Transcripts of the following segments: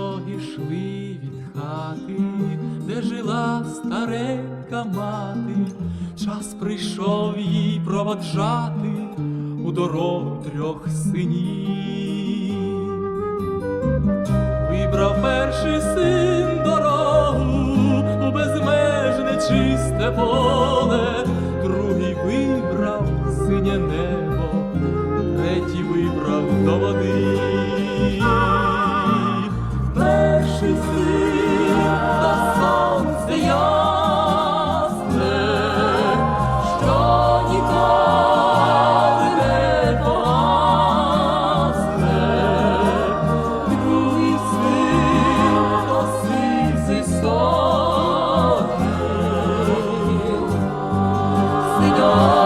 Дороги йшли від хати, де жила старенька мати. Час прийшов її проводжати у дорогу трьох синів. Вибрав перший син дорогу у безмежне чисте поле, другий вибрав синє небо, третій вибрав до води. 너.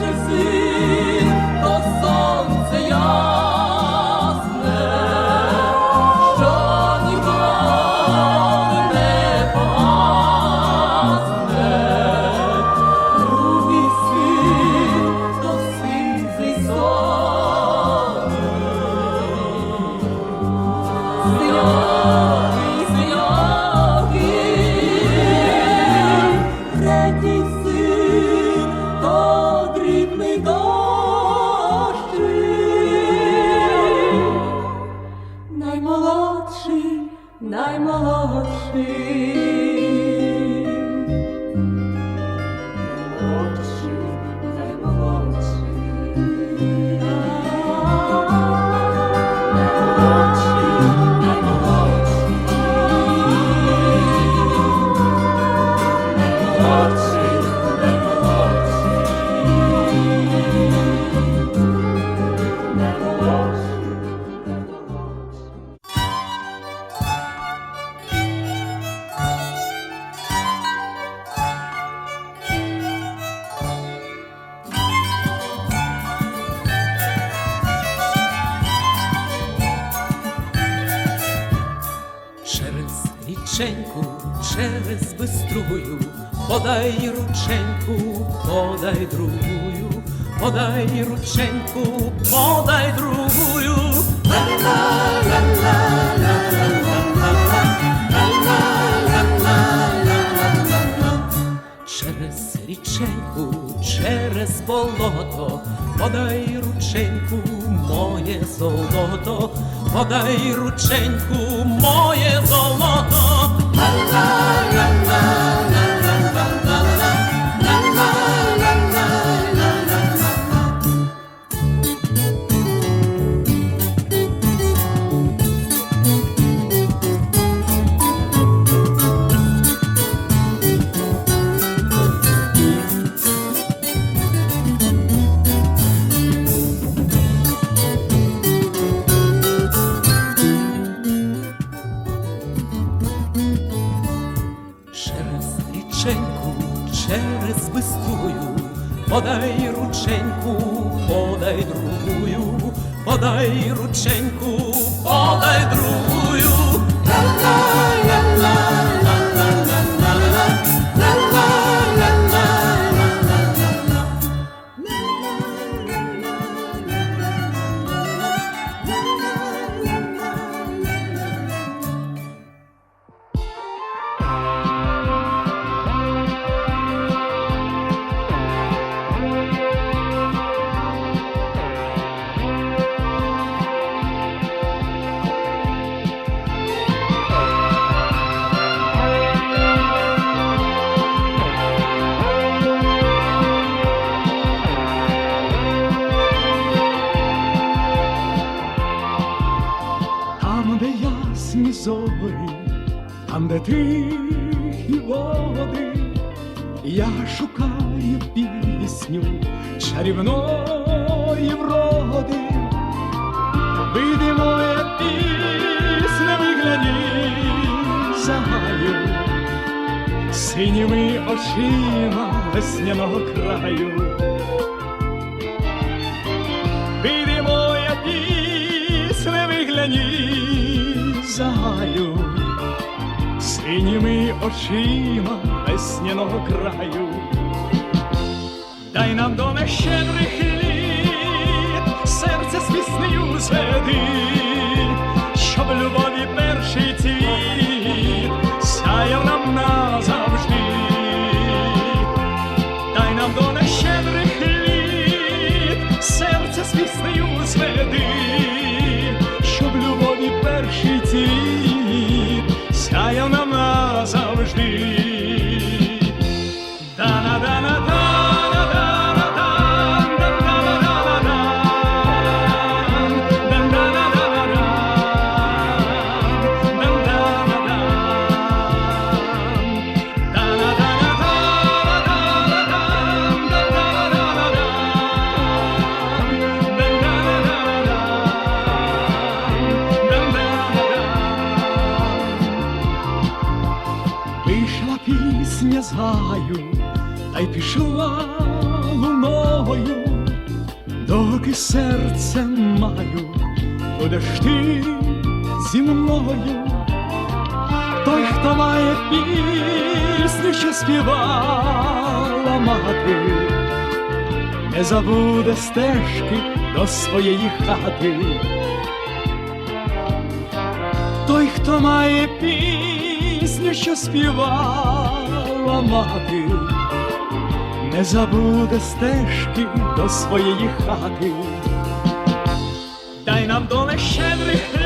Перший син річеньку, через биструю, подай рученьку, подай другую, подай рученьку, подай другую. Через річеньку, через болото, подай рученьку, моє золото, подай рученьку, моє золото. la la. Подай рученьку, тихі води, я шукаю пісню чарівної вроди. Вийди моя пісня, вигляні загаю, синіми очима весняного краю. Вийди моя пісня, вигляні загаю, синіми очима весняного краю. Дай нам до щедрих літ, серце з піснею зведи, щоб любові перший цвіт сяяв нам назавжди. Пісня та й пішла луною, доки серце маю, будеш ти зі мною. Той, хто має пісню, що співала мати, не забуде стежки до своєї хати. Той, хто має пісню, що співала мати, не забуде стежки до своєї хати. Дай нам доле щедрих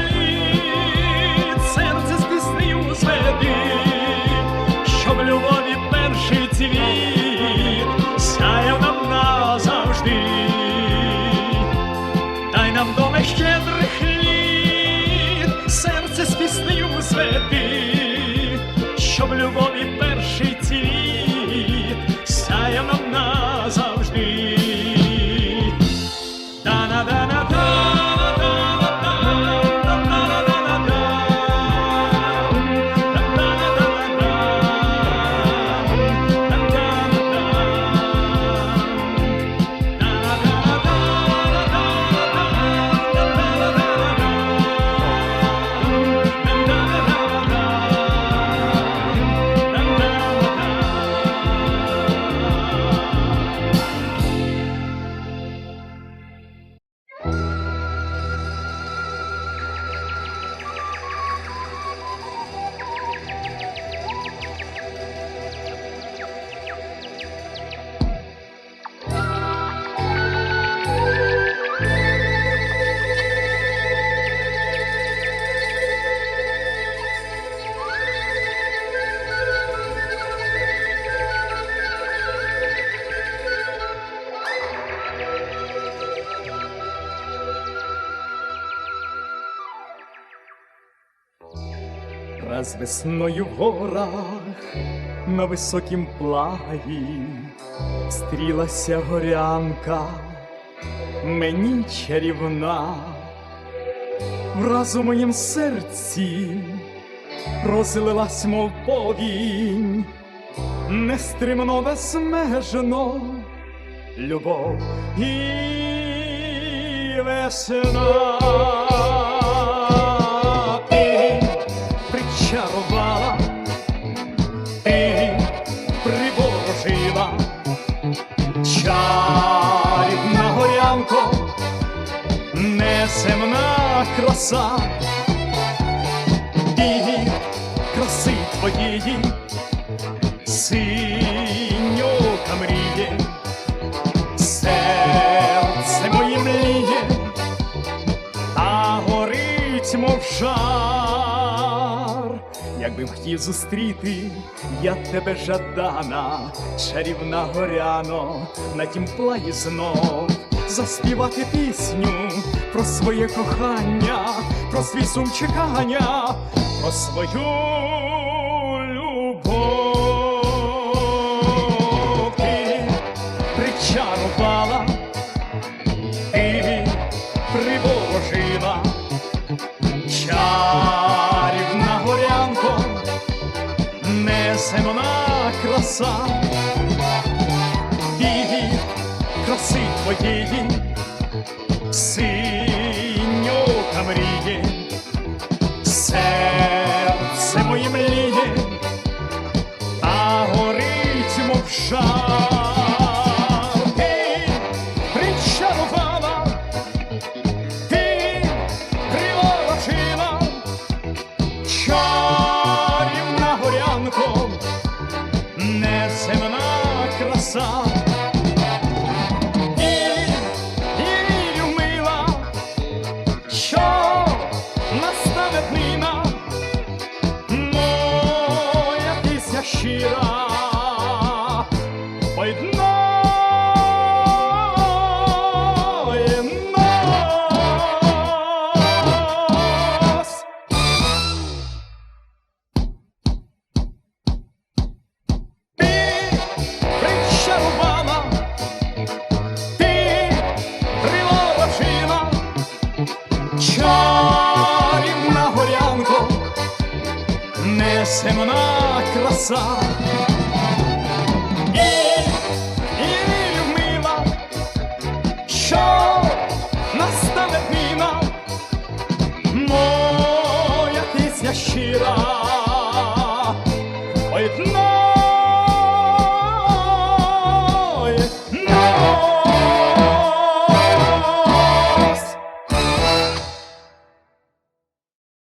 Раз весною в горах на високім плагі стрілася горянка, мені чарівна, враз у моїм серці розлилась, мов повінь, нестримно безмежно любов і весна. Неземна краса, і краси твоєї. Синьока мріє, серце моє мріє, а горить, мов жар. Якби хотів зустріти, я тебе жадана, чарівна горяно, на тім плаї знов заспівати пісню про своє кохання, про свій сум чекання, про свою любов. Ти причарувала, ти приворожила, чарівна горянко, неземна краса, і краси твоєї, моя пісня щира, поєднає